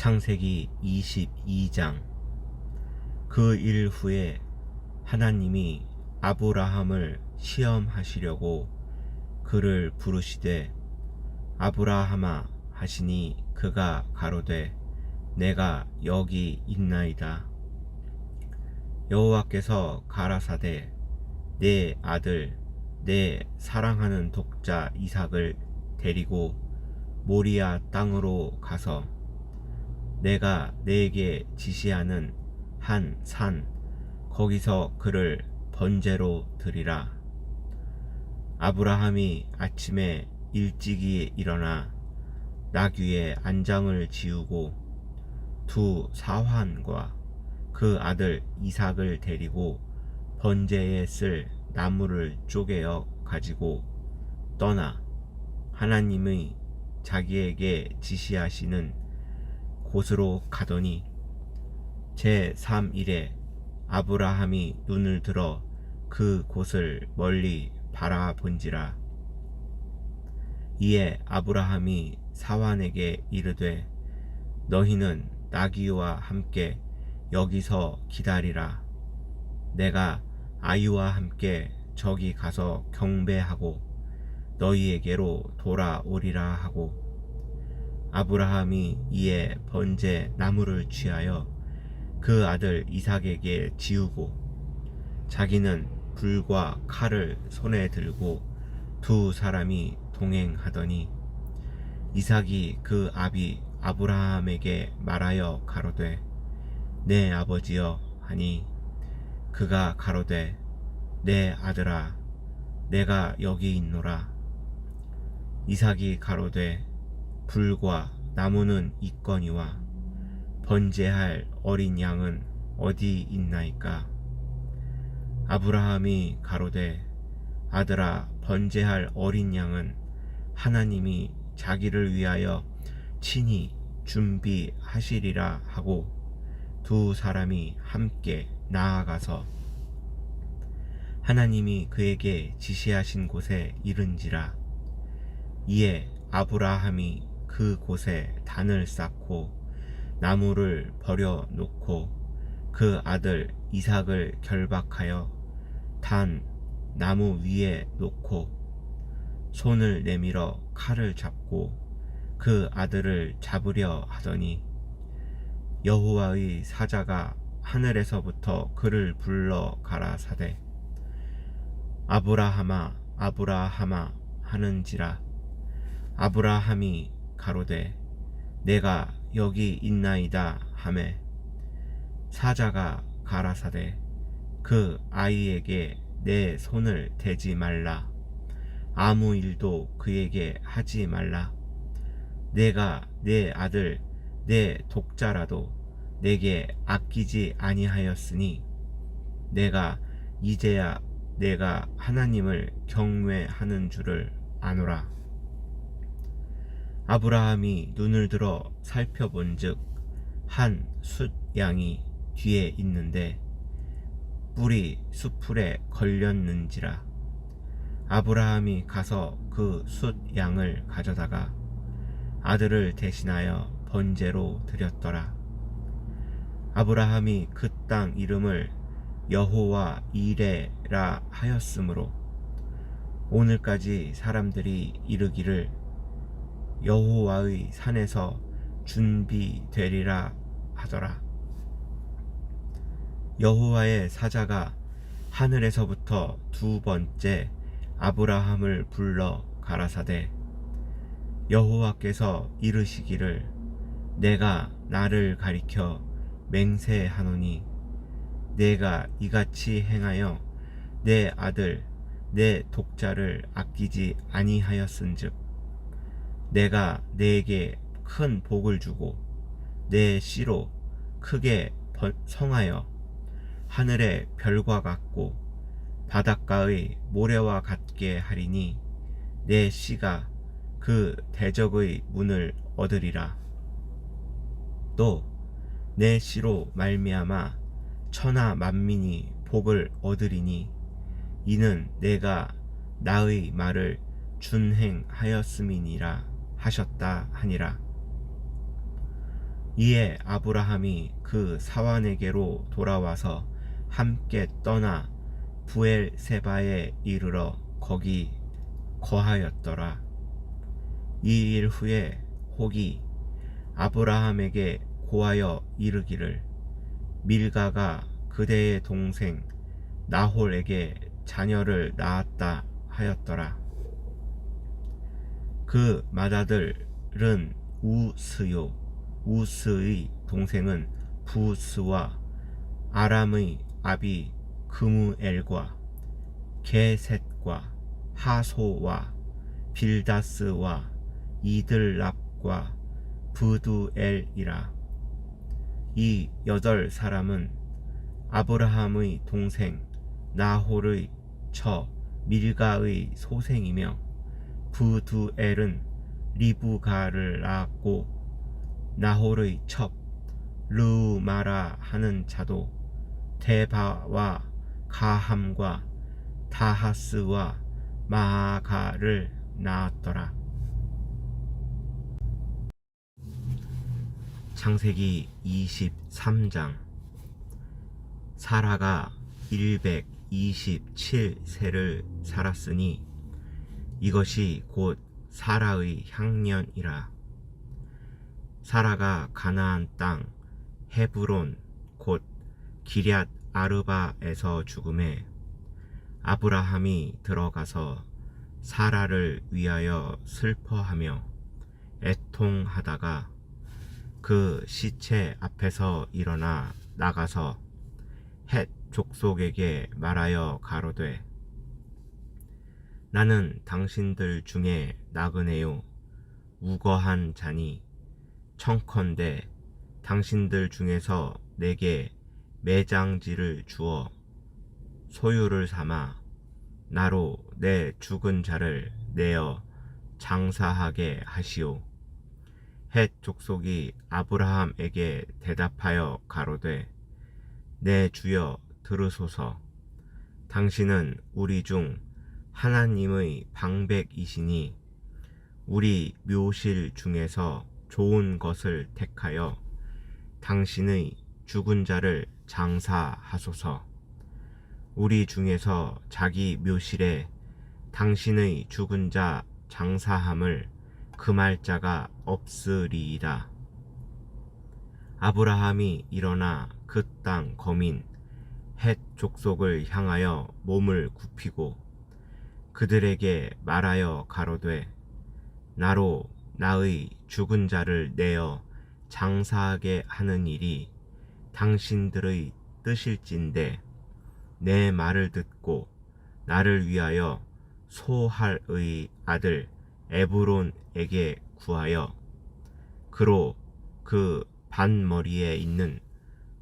창세기 22장. 그 일 후에 하나님이 아브라함을 시험하시려고 그를 부르시되 아브라함아 하시니 그가 가로되 내가 여기 있나이다. 여호와께서 가라사대 내 아들 내 사랑하는 독자 이삭을 데리고 모리아 땅으로 가서 내가 내게 지시하는 한 산 거기서 그를 번제로 드리라. 아브라함이 아침에 일찍이 일어나 나귀의 안장을 지우고 두 사환과 그 아들 이삭을 데리고 번제에 쓸 나무를 쪼개어 가지고 떠나 하나님의 자기에게 지시하시는 곳으로 가더니 제 3일에 아브라함이 눈을 들어 그 곳을 멀리 바라본지라. 이에 아브라함이 사환에게 이르되 너희는 나귀와 함께 여기서 기다리라. 내가 아이와 함께 저기 가서 경배하고 너희에게로 돌아오리라 하고 아브라함이 이에 번제 나무를 취하여 그 아들 이삭에게 지우고 자기는 불과 칼을 손에 들고 두 사람이 동행하더니 이삭이 그 아비 아브라함에게 말하여 가로되 내 아버지여 하니 그가 가로되 내 아들아 내가 여기 있노라. 이삭이 가로되 불과 나무는 있거니와 번제할 어린 양은 어디 있나이까? 아브라함이 가로되 아들아 번제할 어린 양은 하나님이 자기를 위하여 친히 준비하시리라 하고 두 사람이 함께 나아가서 하나님이 그에게 지시하신 곳에 이른지라. 이에 아브라함이 그 곳에 단을 쌓고 나무를 버려 놓고 그 아들 이삭을 결박하여 단 나무 위에 놓고 손을 내밀어 칼을 잡고 그 아들을 잡으려 하더니 여호와의 사자가 하늘에서부터 그를 불러 가라사대 아브라함아 아브라함아 하는지라. 아브라함이 가로되 내가 여기 있나이다 하매 사자가 가라사대 그 아이에게 내 손을 대지 말라 아무 일도 그에게 하지 말라 내가 내 아들 내 독자라도 내게 아끼지 아니하였으니 내가 이제야 내가 하나님을 경외하는 줄을 아노라. 아브라함이 눈을 들어 살펴본즉 한 숫 양이 뒤에 있는데 뿔이 수풀에 걸렸는지라 아브라함이 가서 그 숫 양을 가져다가 아들을 대신하여 번제로 드렸더라. 아브라함이 그 땅 이름을 여호와 이레라 하였으므로 오늘까지 사람들이 이르기를 여호와의 산에서 준비되리라 하더라. 여호와의 사자가 하늘에서부터 두 번째 아브라함을 불러 가라사대 여호와께서 이르시기를 내가 나를 가리켜 맹세하노니 내가 이같이 행하여 내 아들 내 독자를 아끼지 아니하였은즉 내가 내게 큰 복을 주고 내 씨로 크게 성하여 하늘의 별과 같고 바닷가의 모래와 같게 하리니 내 씨가 그 대적의 문을 얻으리라. 또 내 씨로 말미암아 천하 만민이 복을 얻으리니 이는 내가 나의 말을 준행하였음이니라 하셨다 하니라. 이에 아브라함이 그 사환에게로 돌아와서 함께 떠나 부엘 세바에 이르러 거기 거하였더라. 이 일 후에 혹이 아브라함에게 고하여 이르기를 밀가가 그대의 동생 나홀에게 자녀를 낳았다 하였더라. 그 맏아들은 우스요. 우스의 동생은 부스와 아람의 아비 그무엘과 게셋과 하소와 빌다스와 이들랍과 부두엘이라. 이 여덟 사람은 아브라함의 동생 나홀의 처 밀가의 소생이며 부두엘은 리브가를 낳았고 나홀의 첩 르마라 하는 자도 데바와 가함과 다하스와 마아가를 낳았더라. 창세기 23장 사라가 127세를 살았으니 이것이 곧 사라의 향년이라. 사라가 가나안 땅 헤브론 곧 기럇 아르바에서 죽음에 아브라함이 들어가서 사라를 위하여 슬퍼하며 애통하다가 그 시체 앞에서 일어나 나가서 헷 족속에게 말하여 가로되 나는 당신들 중에 나그네요 우거한 자니 청컨대 당신들 중에서 내게 매장지를 주어 소유를 삼아 나로 내 죽은 자를 내어 장사하게 하시오. 헷 족속이 아브라함에게 대답하여 가로되 내 주여 들으소서 당신은 우리 중 하나님의 방백이시니 우리 묘실 중에서 좋은 것을 택하여 당신의 죽은 자를 장사하소서. 우리 중에서 자기 묘실에 당신의 죽은 자 장사함을 금할 자가 없으리이다. 아브라함이 일어나 그 땅 거민 헷 족속을 향하여 몸을 굽히고 그들에게 말하여 가로되 나로 나의 죽은 자를 내어 장사하게 하는 일이 당신들의 뜻일진데 내 말을 듣고 나를 위하여 소할의 아들 에브론에게 구하여 그로 그 반머리에 있는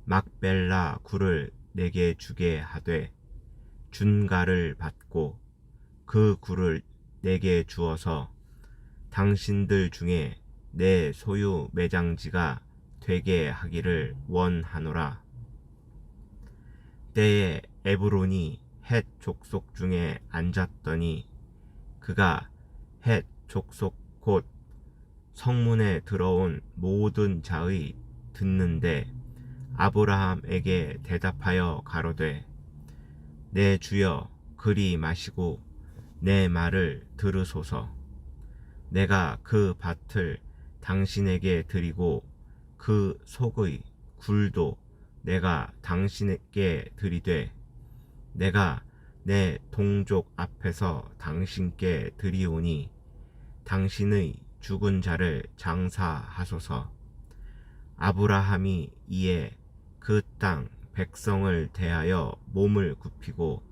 막벨라 굴을 내게 주게 하되 준가를 받고 그 굴을 내게 주어서 당신들 중에 내 소유 매장지가 되게 하기를 원하노라. 때에 에브론이 헷 족속 중에 앉았더니 그가 헷 족속 곧 성문에 들어온 모든 자의 듣는데 아브라함에게 대답하여 가로되 내 주여 그리 마시고 내 말을 들으소서. 내가 그 밭을 당신에게 드리고 그 속의 굴도 내가 당신에게 드리되 내가 내 동족 앞에서 당신께 드리오니 당신의 죽은 자를 장사하소서. 아브라함이 이에 그 땅 백성을 대하여 몸을 굽히고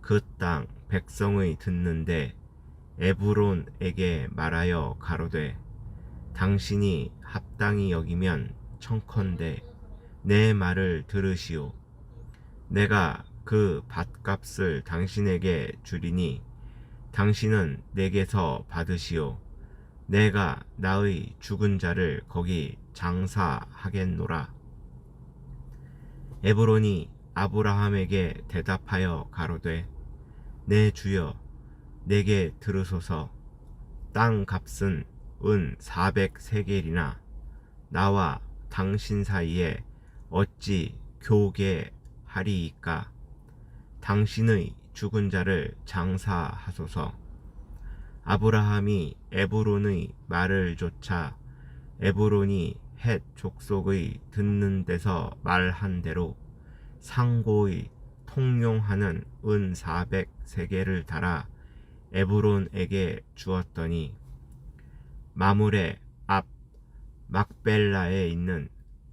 그 땅 백성의 듣는데 에브론에게 말하여 가로되 당신이 합당히 여기면 청컨대 내 말을 들으시오. 내가 그 밭값을 당신에게 주리니 당신은 내게서 받으시오. 내가 나의 죽은 자를 거기 장사하겠노라. 에브론이 아브라함에게 대답하여 가로되 내 주여 내게 들으소서. 땅 값은 은 400세겔이나 나와 당신 사이에 어찌 교계하리이까? 당신의 죽은 자를 장사하소서. 아브라함이 에브론의 말을 조차 에브론이 헷 족속의 듣는 데서 말한 대로 상고의 통용하는 은 400세계를 달아 에브론에게 주었더니 마물의 앞 막벨라에 있는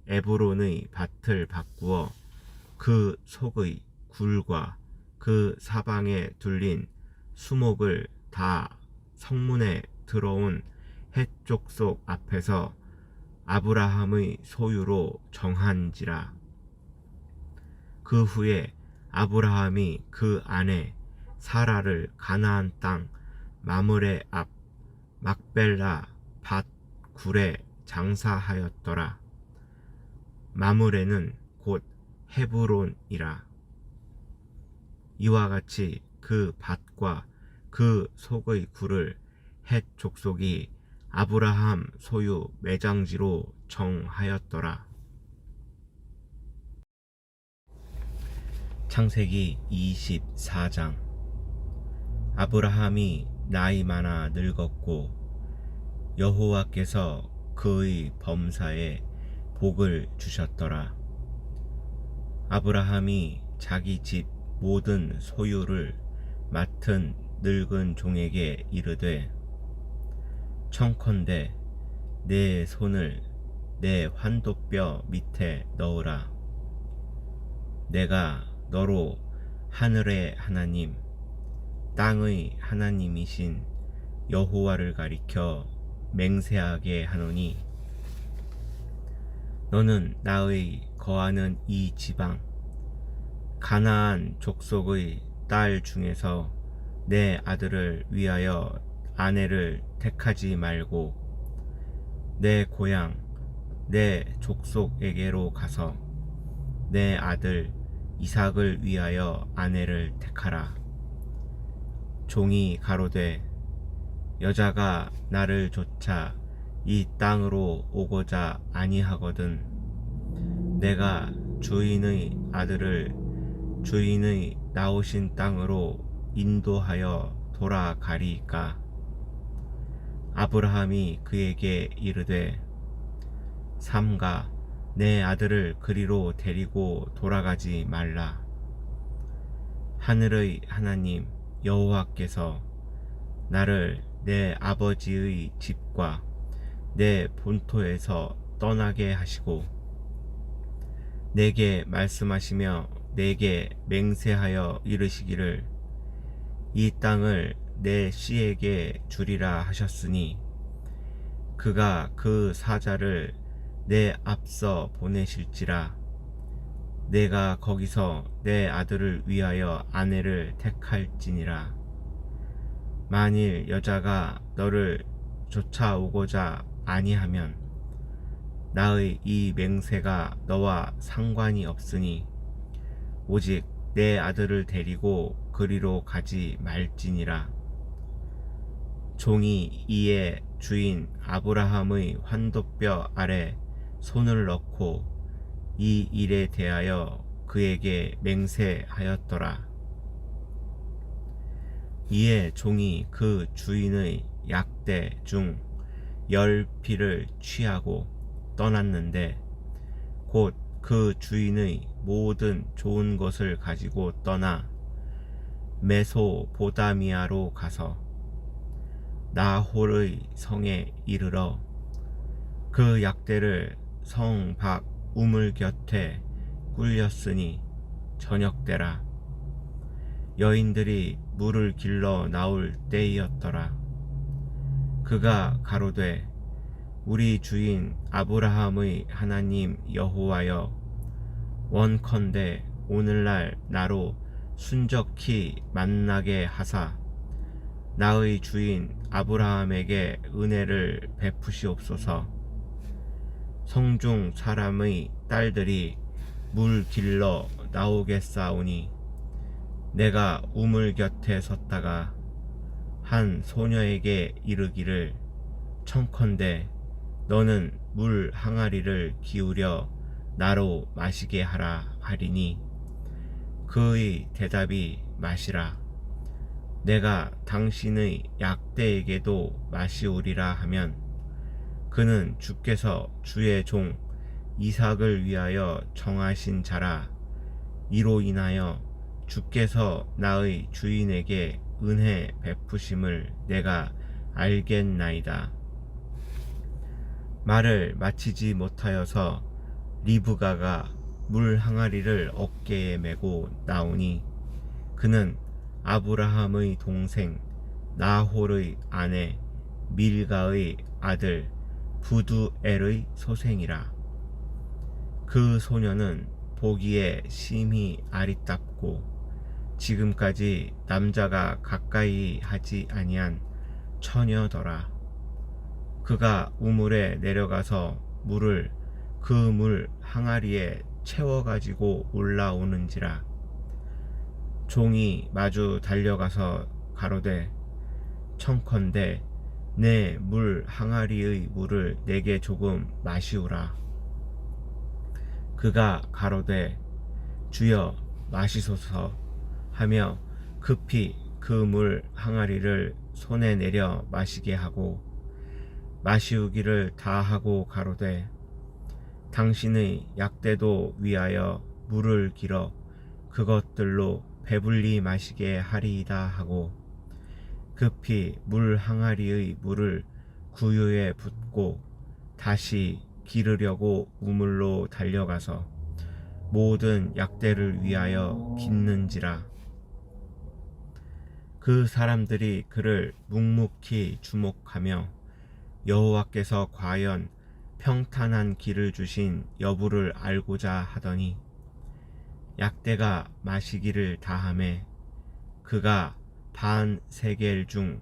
에브론의 밭을 바꾸어 그 속의 굴과 그 사방에 둘린 수목을 다 성문에 들어온 헷족 속 앞에서 아브라함의 소유로 정한지라. 그 후에 아브라함이 그 아내 사라를 가나안 땅 마물의 앞 막벨라 밭 굴에 장사하였더라. 마물에는 곧 헤브론이라. 이와 같이 그 밭과 그 속의 굴을 헷 족속이 아브라함 소유 매장지로 정하였더라. 창세기 24장 아브라함이 나이 많아 늙었고 여호와께서 그의 범사에 복을 주셨더라. 아브라함이 자기 집 모든 소유를 맡은 늙은 종에게 이르되 청컨대 내 손을 내 환도뼈 밑에 넣으라. 내가 너로 하늘의 하나님, 땅의 하나님이신 여호와를 가리켜 맹세하게 하노니 너는 나의 거하는 이 지방 가나안 족속의 딸 중에서 내 아들을 위하여 아내를 택하지 말고 내 고향 내 족속에게로 가서 내 아들 이삭을 위하여 아내를 택하라. 종이 가로되 여자가 나를 쫓아 이 땅으로 오고자 아니하거든 내가 주인의 아들을 주인의 나오신 땅으로 인도하여 돌아가리이까 아브라함이 그에게 이르되 삼가 내 아들을 그리로 데리고 돌아가지 말라. 하늘의 하나님 여호와께서 나를 내 아버지의 집과 내 본토에서 떠나게 하시고 내게 말씀하시며 내게 맹세하여 이르시기를 이 땅을 내 씨에게 주리라 하셨으니 그가 그 사자를 내 앞서 보내실지라 내가 거기서 내 아들을 위하여 아내를 택할지니라 만일 여자가 너를 쫓아오고자 아니하면 나의 이 맹세가 너와 상관이 없으니 오직 내 아들을 데리고 그리로 가지 말지니라. 종이 이에 주인 아브라함의 환도뼈 아래 손을 넣고 이 일에 대하여 그에게 맹세하였더라. 이에 종이 그 주인의 약대 중 열 피를 취하고 떠났는데 곧 그 주인의 모든 좋은 것을 가지고 떠나 메소보다미아로 가서 나홀의 성에 이르러 그 약대를 성 밖 우물 곁에 꿀렸으니 저녁때라. 여인들이 물을 길러 나올 때이었더라. 그가 가로되 우리 주인 아브라함의 하나님 여호와여 원컨대 오늘날 나로 순적히 만나게 하사. 나의 주인 아브라함에게 은혜를 베푸시옵소서 성중 사람의 딸들이 물 길러 나오겠사오니 내가 우물 곁에 섰다가 한 소녀에게 이르기를 청컨대 너는 물 항아리를 기울여 나로 마시게 하라 하리니 그의 대답이 마시라. 내가 당신의 약대에게도 마시오리라 하면 그는 주께서 주의 종 이삭을 위하여 정하신 자라 이로 인하여 주께서 나의 주인에게 은혜 베푸심을 내가 알겠나이다. 말을 마치지 못하여서 리브가가 물 항아리를 어깨에 메고 나오니 그는 아브라함의 동생 나홀의 아내 밀가의 아들 부두엘의 소생이라. 그 소녀는 보기에 심히 아리답고 지금까지 남자가 가까이 하지 아니한 처녀더라. 그가 우물에 내려가서 물을 그 물 항아리에 채워 가지고 올라오는지라 종이 마주 달려가서 가로되 청컨대 내 물 항아리의 물을 내게 조금 마시우라. 그가 가로되 주여 마시소서 하며 급히 그 물 항아리를 손에 내려 마시게 하고 마시우기를 다 하고 가로되 당신의 약대도 위하여 물을 길어 그것들로 배불리 마시게 하리이다 하고 급히 물 항아리의 물을 구유에 붓고 다시 기르려고 우물로 달려가서 모든 약대를 위하여 깃는지라. 그 사람들이 그를 묵묵히 주목하며 여호와께서 과연 평탄한 길을 주신 여부를 알고자 하더니 약대가 마시기를 다함에 그가 반 세겔 중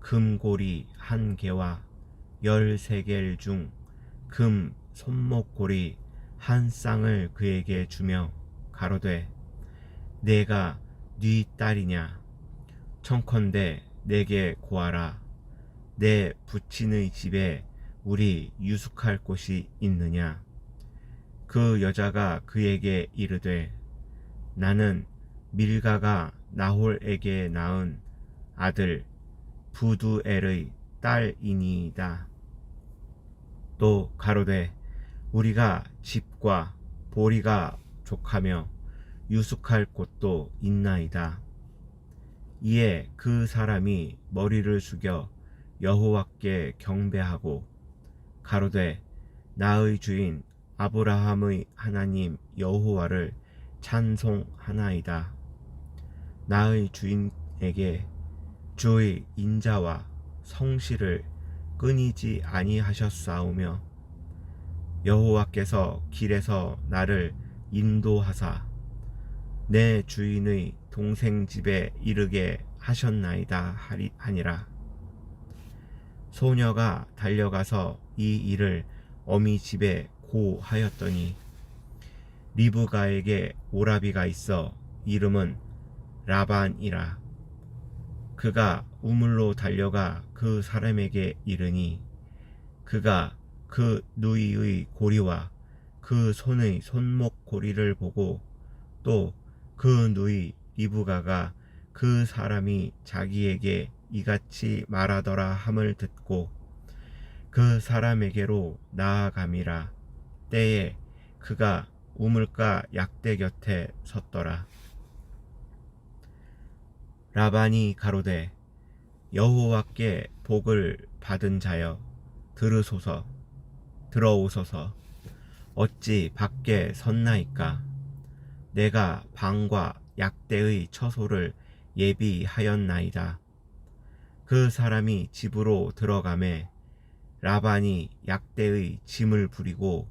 금고리 한 개와 열 세겔 중금 손목고리 한 쌍을 그에게 주며 가로되 내가 네 딸이냐? 청컨대 내게 고하라. 내 부친의 집에 우리 유숙할 곳이 있느냐? 그 여자가 그에게 이르되 나는 밀가가 나홀에게 낳은 아들 부두엘의 딸이니이다. 또 가로되 우리가 집과 보리가 족하며 유숙할 곳도 있나이다. 이에 그 사람이 머리를 숙여 여호와께 경배하고 가로되 나의 주인 아브라함의 하나님 여호와를 찬송하나이다. 나의 주인에게 주의 인자와 성실을 끊이지 아니하셨사오며 여호와께서 길에서 나를 인도하사 내 주인의 동생 집에 이르게 하셨나이다 하니라. 소녀가 달려가서 이 일을 어미 집에 고하였더니 리브가에게 오라비가 있어 이름은 라반이라. 그가 우물로 달려가 그 사람에게 이르니 그가 그 누이의 고리와 그 손의 손목 고리를 보고 또 그 누이 리브가가 그 사람이 자기에게 이같이 말하더라 함을 듣고 그 사람에게로 나아감이라 때에 그가 우물가 약대 곁에 섰더라 라반이 가로되 여호와께 복을 받은 자여 들으소서 들어오소서. 어찌 밖에 섰나이까? 내가 방과 약대의 처소를 예비하였나이다. 그 사람이 집으로 들어가매 라반이 약대의 짐을 부리고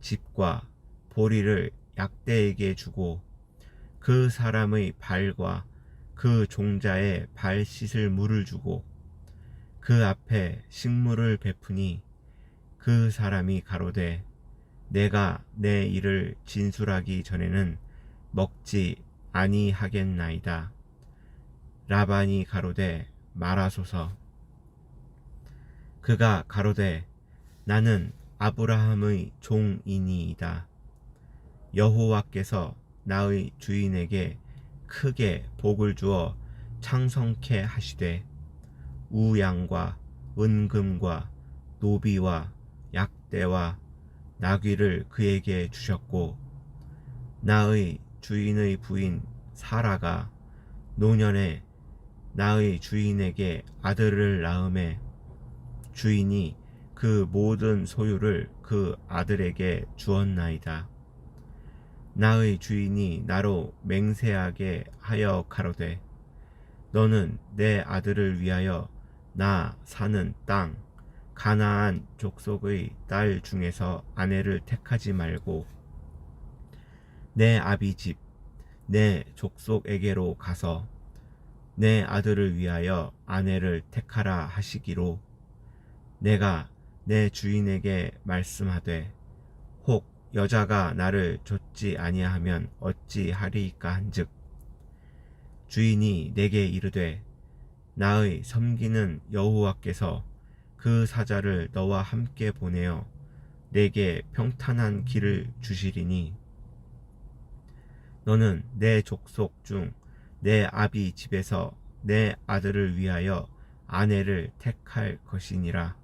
집과 보리를 약대에게 주고 그 사람의 발과 그 종자의 발 씻을 물을 주고 그 앞에 식물을 베푸니 그 사람이 가로되 내가 내 일을 진술하기 전에는 먹지 아니하겠나이다. 라반이 가로되 말하소서. 그가 가로되 나는 아브라함의 종이니이다. 여호와께서 나의 주인에게 크게 복을 주어 창성케 하시되 우양과 은금과 노비와 약대와 나귀를 그에게 주셨고 나의 주인의 부인 사라가 노년에 나의 주인에게 아들을 낳음에 주인이 그 모든 소유를 그 아들에게 주었나이다. 나의 주인이 나로 맹세하게 하여 가로되 너는 내 아들을 위하여 나 사는 땅 가나안 족속의 딸 중에서 아내를 택하지 말고 내 아비 집 내 족속에게로 가서 내 아들을 위하여 아내를 택하라 하시기로 내가 내 주인에게 말씀하되 혹 여자가 나를 좇지 아니하면 어찌 하리이까 한즉. 주인이 내게 이르되 나의 섬기는 여호와께서 그 사자를 너와 함께 보내어 내게 평탄한 길을 주시리니. 너는 내 족속 중 내 아비 집에서 내 아들을 위하여 아내를 택할 것이니라.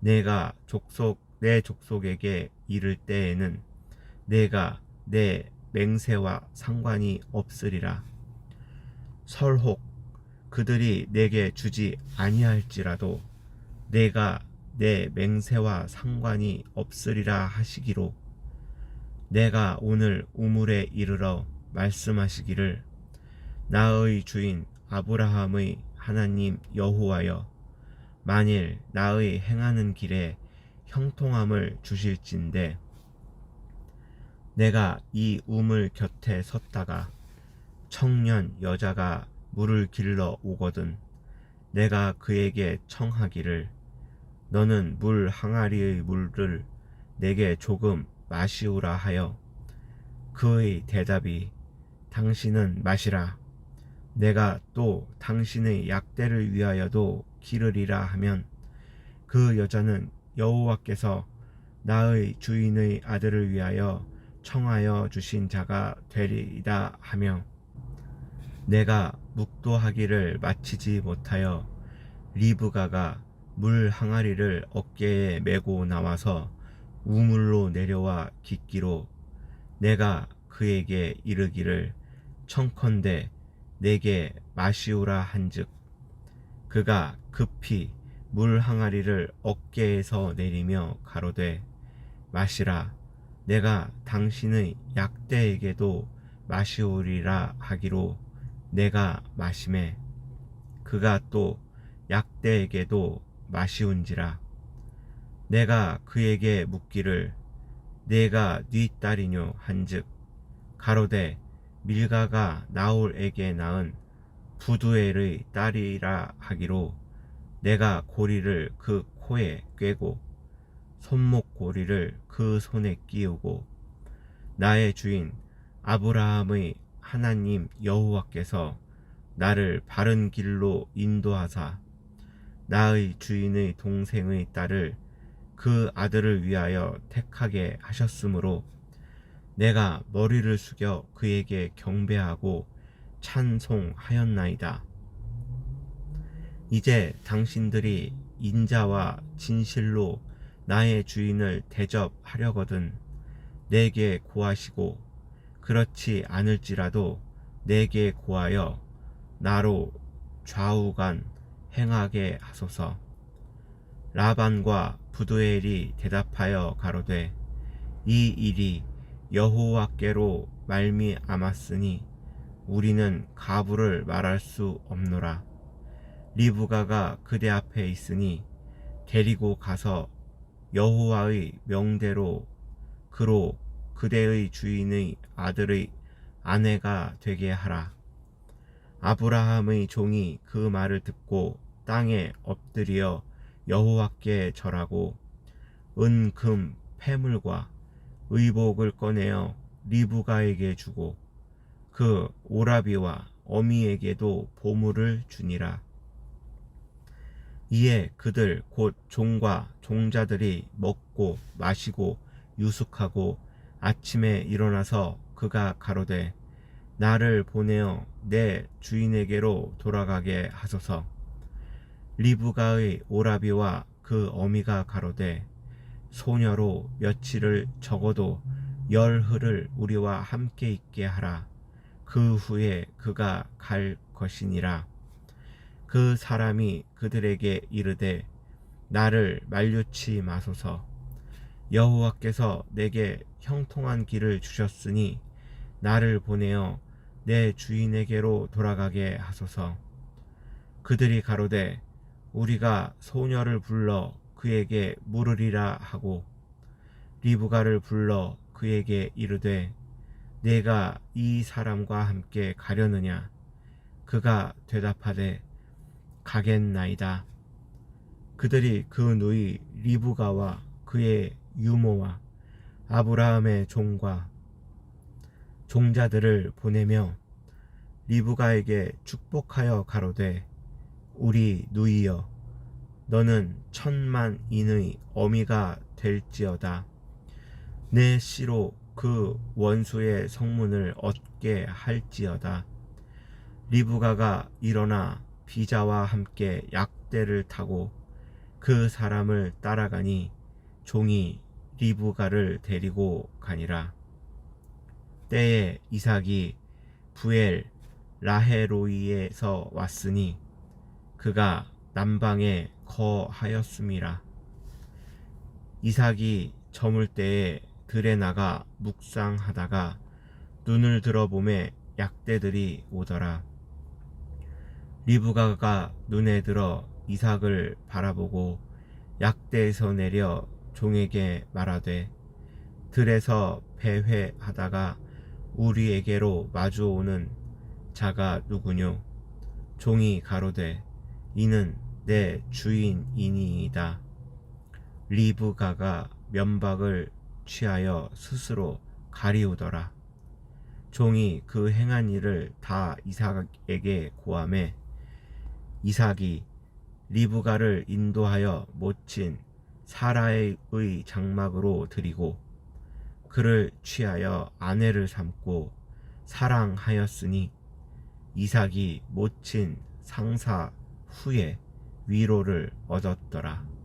내가 족속 내 족속에게 이를 때에는 내가 내 맹세와 상관이 없으리라. 설혹 그들이 내게 주지 아니할지라도 내가 내 맹세와 상관이 없으리라 하시기로 내가 오늘 우물에 이르러 말씀하시기를 나의 주인 아브라함의 하나님 여호와여 만일 나의 행하는 길에 형통함을 주실진데 내가 이 우물 곁에 섰다가 청년 여자가 물을 길러 오거든 내가 그에게 청하기를 너는 물 항아리의 물을 내게 조금 마시우라 하여 그의 대답이 당신은 마시라. 내가 또 당신의 약대를 위하여도 기르리라 하면 그 여자는 여호와께서 나의 주인의 아들을 위하여 청하여 주신 자가 되리이다 하며 내가 묵도하기를 마치지 못하여 리브가가 물 항아리를 어깨에 메고 나와서 우물로 내려와 깃기로 내가 그에게 이르기를 청컨대 내게 마시우라 한즉 그가 급히 물 항아리를 어깨에서 내리며 가로되 마시라. 내가 당신의 약대에게도 마시오리라 하기로 내가 마심에 그가 또 약대에게도 마시운지라. 내가 그에게 묻기를 내가 네 딸이뇨 한즉 가로되 밀가가 나홀에게 낳은 부두엘의 딸이라 하기로 내가 고리를 그 코에 꿰고 손목 고리를 그 손에 끼우고 나의 주인 아브라함의 하나님 여호와께서 나를 바른 길로 인도하사 나의 주인의 동생의 딸을 그 아들을 위하여 택하게 하셨으므로 내가 머리를 숙여 그에게 경배하고 찬송하였나이다. 이제 당신들이 인자와 진실로 나의 주인을 대접하려거든 내게 고하시고 그렇지 않을지라도 내게 고하여 나로 좌우간 행하게 하소서. 라반과 부두엘이 대답하여 가로되 이 일이 여호와께로 말미암았으니 우리는 가부를 말할 수 없노라. 리브가가 그대 앞에 있으니 데리고 가서 여호와의 명대로 그로 그대의 주인의 아들의 아내가 되게 하라. 아브라함의 종이 그 말을 듣고 땅에 엎드려 여호와께 절하고 은, 금, 폐물과 의복을 꺼내어 리브가에게 주고 그 오라비와 어미에게도 보물을 주니라. 이에 그들 곧 종과 종자들이 먹고 마시고 유숙하고 아침에 일어나서 그가 가로되 나를 보내어 내 주인에게로 돌아가게 하소서. 리브가의 오라비와 그 어미가 가로되 소녀로 며칠을 적어도 열흘을 우리와 함께 있게 하라. 그 후에 그가 갈 것이니라 그 사람이 그들에게 이르되 나를 만류치 마소서. 여호와께서 내게 형통한 길을 주셨으니 나를 보내어 내 주인에게로 돌아가게 하소서. 그들이 가로되 우리가 소녀를 불러 그에게 물으리라 하고 리브가를 불러 그에게 이르되 내가 이 사람과 함께 가려느냐? 그가 대답하되 가겠나이다. 그들이 그 누이 리브가와 그의 유모와 아브라함의 종과 종자들을 보내며 리브가에게 축복하여 가로되 우리 누이여 너는 천만 인의 어미가 될지어다. 내 씨로 그 원수의 성문을 얻게 할지어다. 리브가가 일어나 비자와 함께 약대를 타고 그 사람을 따라가니 종이 리브가를 데리고 가니라. 때에 이삭이 부엘 라헤로이에서 왔으니 그가 남방에 거하였음이라. 이삭이 저물 때에 들에 나가 묵상하다가 눈을 들어보매 약대들이 오더라 리브가가 눈에 들어 이삭을 바라보고 약대에서 내려 종에게 말하되 들에서 배회하다가 우리에게로 마주오는 자가 누구뇨? 종이 가로되 이는 내 주인이니이다. 리브가가 면박을 취하여 스스로 가리우더라. 종이 그 행한 일을 다 이삭에게 고함해 이삭이 리브가를 인도하여 모친 사라의 장막으로 드리고 그를 취하여 아내를 삼고 사랑하였으니 이삭이 모친 상사 후에 위로를 얻었더라.